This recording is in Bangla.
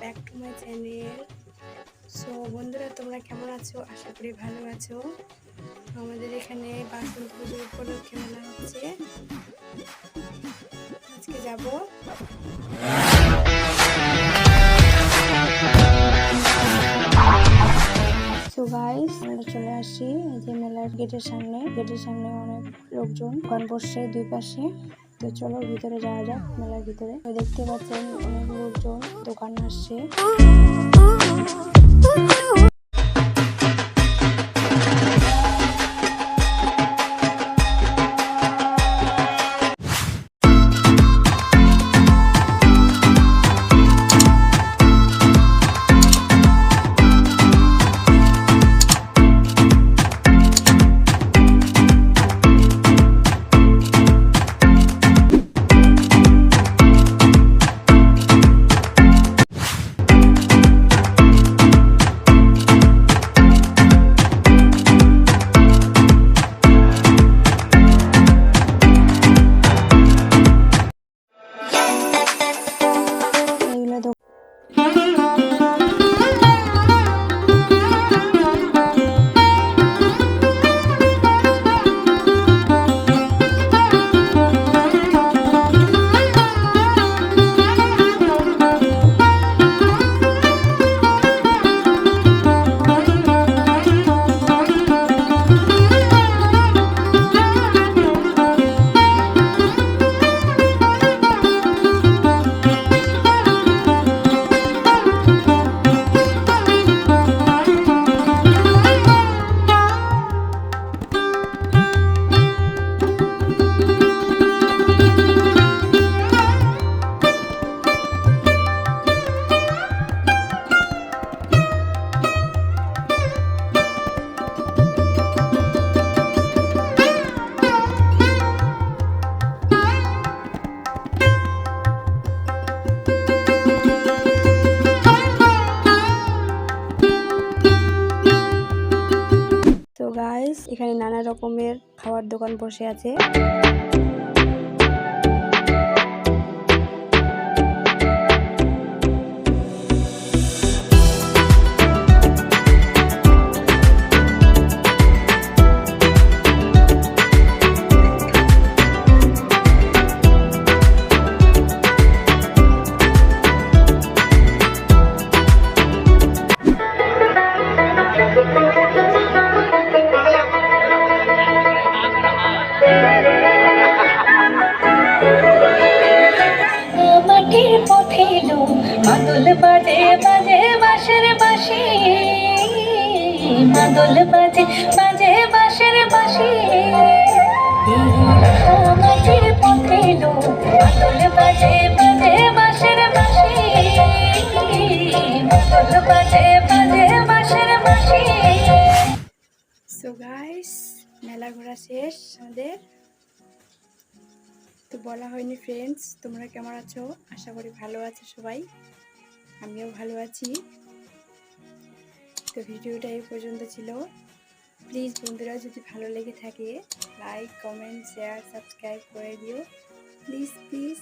Back to my channel so বন্ধুরা, তোমরা কেমন আছো? আশা করি ভালো আছো। আমাদের এখানে বাসন্তী পুজোর উপলক্ষে মেলা হচ্ছে। আজকে যাব। চলে আসি এই যে মেলার গেটের সামনে। গেটের সামনে অনেক লোকজন। বসছে দুই পাশে। তো চলো ভিতরে যাওয়া যাক মেলার ভিতরে। দেখতে পাচ্ছেন অনেক লোকজন দোকান আসছে। গাইস এখানে নানা রকমের খাওয়ার দোকান বসে আছে। মাটির পথে এলো। মাদল বাজে বাজে বাঁশের বাঁশি। মাদল বাজে বাজে বাঁশের বাঁশি। মাটির পথে এলো। মাদল বাজে বাজে বাঁশের মেলা ঘোরা শেষ আমাদের। তো বলা হয়নি ফ্রেন্ডস তোমরা কেমন আছো? আশা করি ভালো আছো সবাই। আমিও ভালো আছি। তো ভিডিওটা এই পর্যন্ত ছিল। প্লিজ বন্ধুরা, যদি ভালো লেগে থাকে লাইক কমেন্ট শেয়ার সাবস্ক্রাইব করে দিও। Please please